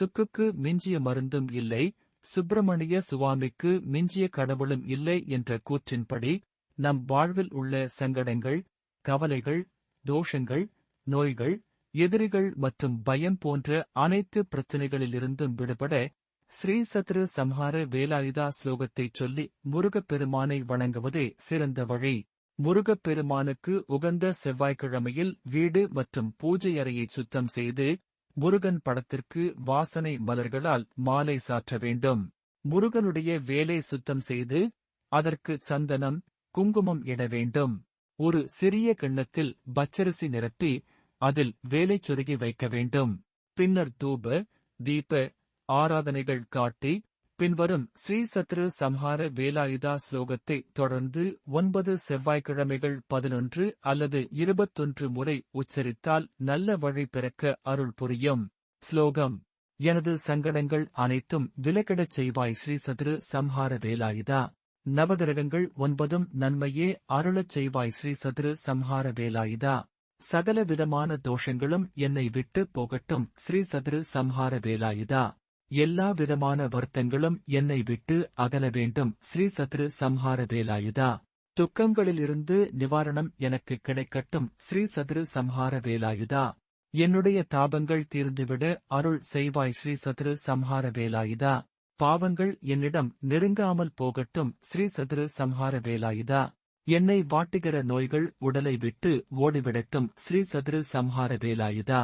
சுக்குக்கு மிஞ்சிய மருந்தும் இல்லை சுப்பிரமணிய சுவாமிக்கு மிஞ்சிய கடவுளும் இல்லை என்ற கூற்றின்படி நம் வாழ்வில் உள்ள சங்கடங்கள் கவலைகள் தோஷங்கள் நோய்கள் எதிரிகள் மற்றும் பயம் போன்ற அனைத்து பிரச்சனைகளிலிருந்தும் விடுபட ஸ்ரீ சத்ரு சம்ஹார வேலாயுதா ஸ்லோகத்தை சொல்லி முருகப்பெருமானை வணங்குவதே சிறந்த வழி. முருகப்பெருமானுக்கு உகந்த செவ்வாய்க்கிழமையில் வீடு மற்றும் பூஜை அறையை சுத்தம் செய்து முருகன் படத்திற்கு வாசனை மலர்களால் மாலை சாற்ற வேண்டும். முருகனுடைய வேலை சுத்தம் செய்து அதற்கு சந்தனம் குங்குமம் இட வேண்டும். ஒரு சிறிய கிண்ணத்தில் பச்சரிசி நிரப்பி அதில் வேலை சொருகி வைக்க வேண்டும். பின்னர் தூப தீப ஆராதனைகள் காட்டி பின்வரும் ஸ்ரீ சத்ரு சம்ஹார வேலாயுதா ஸ்லோகத்தை தொடர்ந்து ஒன்பது செவ்வாய்க்கிழமைகள் பதினொன்று அல்லது இருபத்தொன்று முறை உச்சரித்தால் நல்ல வழி பிறக்க அருள் புரியும். ஸ்லோகம். எனது சங்கடங்கள் அனைத்தும் விலகிடச் செய்வாய் ஸ்ரீ சத்ரு சம்ஹார வேலாயுதா. நவகிரகங்கள் ஒன்பதும் நன்மையே அருளச் செய்வாய் ஸ்ரீ சத்ரு சம்ஹார வேலாயுதா. சகல விதமான தோஷங்களும் என்னை விட்டு போகட்டும் ஸ்ரீ சத்ரு சம்ஹார வேலாயுதா. எல்லா விதமான வருத்தங்களும் என்னை விட்டு அகல வேண்டும். ஸ்ரீ சத்ரு சம்ஹார வேலாயுதா துக்கங்களிலிருந்து நிவாரணம் எனக்கு கிடைக்கட்டும். ஸ்ரீ சத்ரு சம்ஹார வேலாயுதா என்னுடைய தாபங்கள் தீர்ந்துவிட. அருள் செய்வாய் ஸ்ரீ சத்ரு சம்ஹார வேலாயுதா பாவங்கள் என்னிடம் நெருங்காமல் போகட்டும். ஸ்ரீ சத்ரு சம்ஹார வேலாயுதா என்னை வாட்டுகிற நோய்கள் உடலை விட்டு ஓடிவிடட்டும். ஸ்ரீ சத்ரு சம்ஹார வேலாயுதா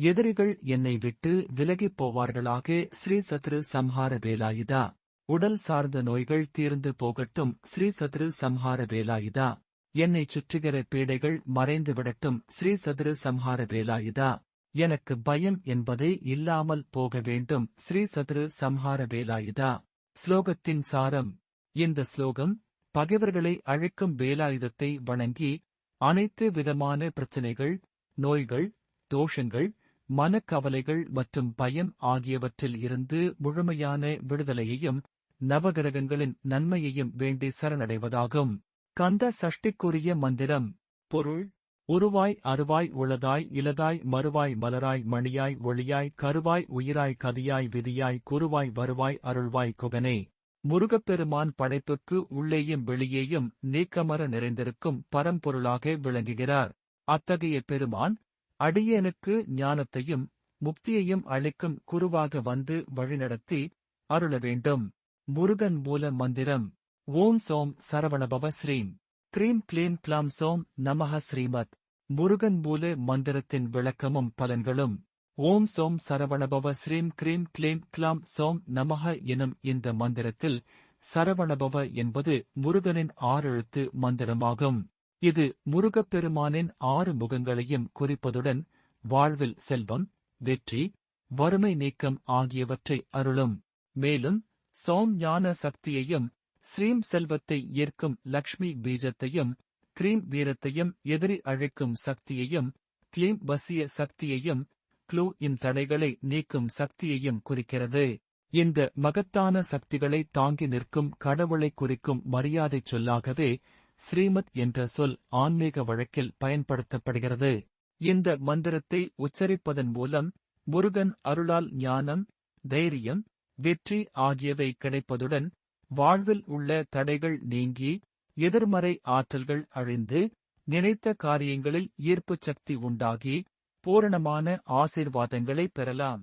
எதிரிகள் என்னை விட்டு விலகிப் போவார்களாக ஸ்ரீ சத்ரு சம்ஹார வேலாயுதா உடல் சார்ந்த நோய்கள் தீர்ந்து போகட்டும். ஸ்ரீ சத்ரு சம்ஹார வேலாயுதா என்னை சுற்றுகிற பீடைகள் மறைந்து விடட்டும் ஸ்ரீ சத்ரு சம்ஹார வேலாயுதா எனக்கு பயம் என்பதே இல்லாமல் போக வேண்டும். ஸ்ரீ சத்ரு சம்ஹார வேலாயுதா ஸ்லோகத்தின் சாரம். இந்த ஸ்லோகம் பகைவர்களை அழைக்கும் வேலாயுதத்தை வணங்கி அனைத்து விதமான பிரச்சனைகள் நோய்கள் தோஷங்கள் மனக்கவலைகள் மற்றும் பயம் ஆகியவற்றில் இருந்து முழுமையான விடுதலையையும் நவகிரகங்களின் நன்மையையும் வேண்டி சரணடைவதாகும். கந்த சஷ்டிக்குரிய மந்திரம். பொருள் உருவாய் அருவாய் உளதாய் இலதாய் மறுவாய் மலராய் மணியாய் ஒளியாய் கருவாய் உயிராய் கதியாய் விதியாய் குருவாய் வருவாய் அருள்வாய் குகனே. முருகப்பெருமான் படைப்புக்கு உள்ளேயும் வெளியேயும் நீக்கமர நிறைந்திருக்கும் பரம்பொருளாக விளங்குகிறார். அத்தகைய பெருமான் அடியேனுக்கு ஞானத்தையும் முக்தியையும் அளிக்கும் குருவாக வந்து வழிநடத்தி அருள வேண்டும். முருகன் மூல மந்திரம். ஓம் சோம் சரவணபவ ஸ்ரீம். க்ரீம் கிளீம் க்ளாம் சோம் நமஹ ஸ்ரீமத். முருகன் மூல மந்திரத்தின் விளக்கமும் பலன்களும். ஓம் சோம் சரவணபவ ஸ்ரீம் க்ரீம் கிளீம் கிளாம் சோம் நமஹ எனும் இந்த மந்திரத்தில் சரவணபவ என்பது முருகனின் ஆறெழுத்து மந்திரமாகும். இது முருகப்பெருமானின் ஆறு முகங்களையும் குறிப்பதுடன் வாழ்வில் செல்வம் வெற்றி வறுமை நீக்கம் ஆகியவற்றை அருளும். மேலும் சோம் ஞான சக்தியையும் ஸ்ரீம் செல்வத்தை ஏற்கும் லக்ஷ்மி பீஜத்தையும் கிரீம் வீரத்தையும் எதிரி அழைக்கும் சக்தியையும் கிளீம் வசிய சக்தியையும் க்ளூ இன் தடைகளை நீக்கும் சக்தியையும் குறிக்கிறது. இந்த மகத்தான சக்திகளை தாங்கி நிற்கும் கடவுளை குறிக்கும் மரியாதை சொல்லாகவே ஸ்ரீமத் என்ற சொல் ஆன்மீக வழக்கில் பயன்படுத்தப்படுகிறது. இந்த மந்திரத்தை உச்சரிப்பதன் மூலம் முருகன் அருளால் ஞானம் தைரியம் வெற்றி ஆகியவை கிடைப்பதுடன் வாழ்வில் உள்ள தடைகள் நீங்கி எதிர்மறை ஆற்றல்கள் அழிந்து நினைத்த காரியங்களில் ஈர்ப்புச் சக்தி உண்டாகி பூரணமான ஆசீர்வாதங்களை பெறலாம்.